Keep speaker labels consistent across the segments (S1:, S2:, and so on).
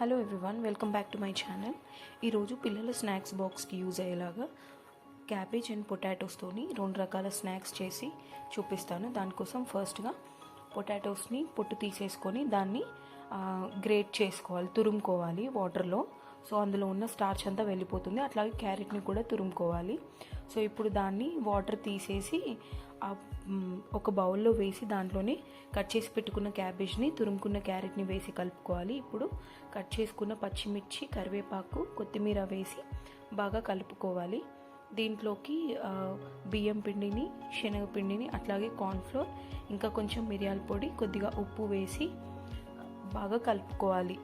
S1: Hello everyone welcome back to my channel ఈరోజు పిల్లల snacks బాక్స్కి యూజ్ అయ్యేలాగా క్యాబేజ్ అండ్ పొటాటోస్తోని రెండు రకాల స్నాక్స్ చేసి చూపిస్తాను. దానికోసం ఫస్ట్గా పొటాటోస్ని పొట్టు తీసేసుకొని దాన్ని గ్రేట్ చేసుకోవాలి తురుముకోవాలి వాటర్లో సో అందులో ఉన్న స్టార్చ్ అంతా వెళ్ళిపోతుంది. అట్లాగే క్యారెట్ని కూడా తురుముకోవాలి. సో ఇప్పుడు దాన్ని వాటర్ తీసేసి ఒక బౌల్లో వేసి దాంట్లోనే కట్ చేసి పెట్టుకున్న క్యాబేజ్ని తురుముకున్న క్యారెట్ని వేసి కలుపుకోవాలి. ఇప్పుడు కట్ చేసుకున్న పచ్చిమిర్చి కరివేపాకు కొత్తిమీర వేసి బాగా కలుపుకోవాలి. దీంట్లోకి బియ్యం పిండిని శనగపిండిని అట్లాగే కార్న్ఫ్లోర్ ఇంకా కొంచెం మిరియాల పొడి కొద్దిగా ఉప్పు వేసి బాగా కలుపుకోవాలి.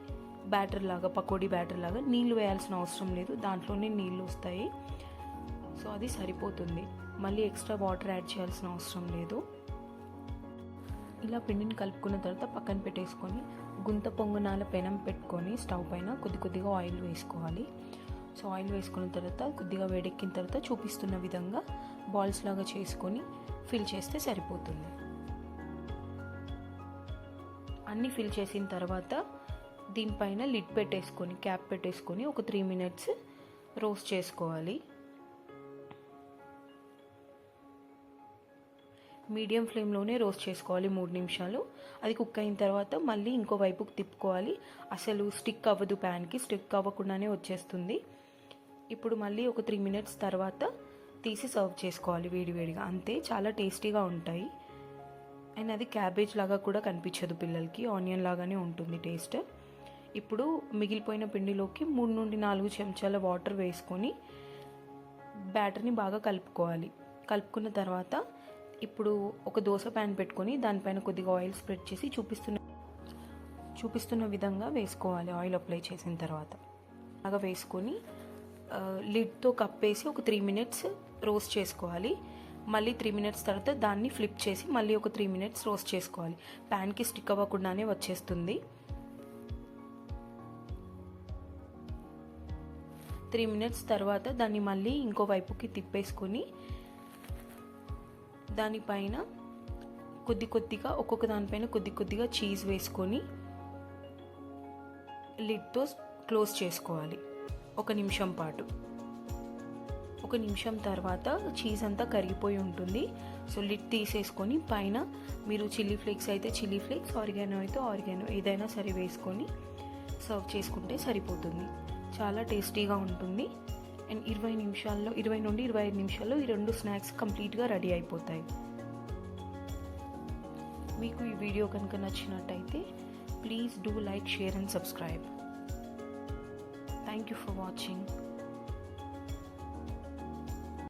S1: బ్యాటర్ లాగా పకోడీ బ్యాటర్ లాగా. నీళ్ళు వేయాల్సిన అవసరం లేదు. దాంట్లోనే నీళ్ళు వస్తాయి. సో అది సరిపోతుంది. మళ్ళీ ఎక్స్ట్రా వాటర్ యాడ్ చేయాల్సిన అవసరం లేదు. ఇలా పిండిని కలుపుకున్న తర్వాత పక్కన పెట్టేసుకొని గుంత పొంగనాల పెనం పెట్టుకొని స్టవ్ పైన కొద్ది కొద్దిగా ఆయిల్ వేసుకోవాలి. సో ఆయిల్ వేసుకున్న తర్వాత కొద్దిగా వేడెక్కిన తర్వాత చూపిస్తున్న విధంగా బాల్స్ లాగా చేసుకొని ఫిల్ చేస్తే సరిపోతుంది. అన్నీ ఫిల్ చేసిన తర్వాత దీనిపైన లిడ్ పెట్టేసుకొని క్యాప్ పెట్టేసుకొని ఒక త్రీ మినిట్స్ రోస్ట్ చేసుకోవాలి. మీడియం ఫ్లేమ్లోనే రోస్ట్ చేసుకోవాలి మూడు నిమిషాలు. అది కుక్ అయిన తర్వాత మళ్ళీ ఇంకో వైపుకి తిప్పుకోవాలి. అసలు స్టిక్ అవ్వదు ప్యాన్కి స్టిక్ అవ్వకుండానే వచ్చేస్తుంది. ఇప్పుడు మళ్ళీ ఒక త్రీ మినిట్స్ తర్వాత తీసి సర్వ్ చేసుకోవాలి వేడివేడిగా. అంతే చాలా టేస్టీగా ఉంటాయి. అండ్ అది క్యాబేజ్ లాగా కూడా కనిపించదు పిల్లలకి. ఆనియన్ లాగానే ఉంటుంది టేస్ట్. ఇప్పుడు మిగిలిపోయిన పిండిలోకి మూడు నుండి నాలుగు చెంచాల వాటర్ వేసుకొని బ్యాటర్ని బాగా కలుపుకోవాలి. కలుపుకున్న తర్వాత ఇప్పుడు ఒక దోశ ప్యాన్ పెట్టుకొని దానిపైన కొద్దిగా ఆయిల్ స్ప్రెడ్ చేసి చూపిస్తున్న చూపిస్తున్న విధంగా వేసుకోవాలి. ఆయిల్ అప్లై చేసిన తర్వాత. బాగా వేసుకొని లిడ్తో కప్పేసి ఒక త్రీ మినిట్స్ రోస్ట్ చేసుకోవాలి. మళ్ళీ త్రీ మినిట్స్ తర్వాత దాన్ని ఫ్లిప్ చేసి మళ్ళీ ఒక త్రీ మినిట్స్ రోస్ట్ చేసుకోవాలి. ప్యాన్కి స్టిక్ అవ్వకుండానే వచ్చేస్తుంది. త్రీ మినిట్స్ తర్వాత దాన్ని మళ్ళీ ఇంకో వైపుకి తిప్పేసుకొని దానిపైన కొద్ది కొద్దిగా ఒక్కొక్క దానిపైన కొద్ది కొద్దిగా చీజ్ వేసుకొని లిడ్తో క్లోజ్ చేసుకోవాలి. ఒక నిమిషం పాటు. ఒక నిమిషం తర్వాత చీజ్ అంతా కరిగిపోయి ఉంటుంది. సో లిడ్ తీసేసుకొని పైన మీరు చిల్లీ ఫ్లేక్స్ అయితే చిల్లీ ఫ్లేక్స్ ఆర్గానో అయితే ఆర్గానో ఏదైనా సరే వేసుకొని సర్వ్ చేసుకుంటే సరిపోతుంది. చాలా టేస్టీగా ఉంటుంది. ఇరవై నిమిషాల్లో ఇరవై నుండి ఇరవై ఐదు నిమిషాల్లో ఈ రెండు స్నాక్స్ కంప్లీట్గా రెడీ అయిపోతాయి. మీకు ఈ వీడియో కనుక నచ్చినట్టయితే please do like share and subscribe. Thank you for watching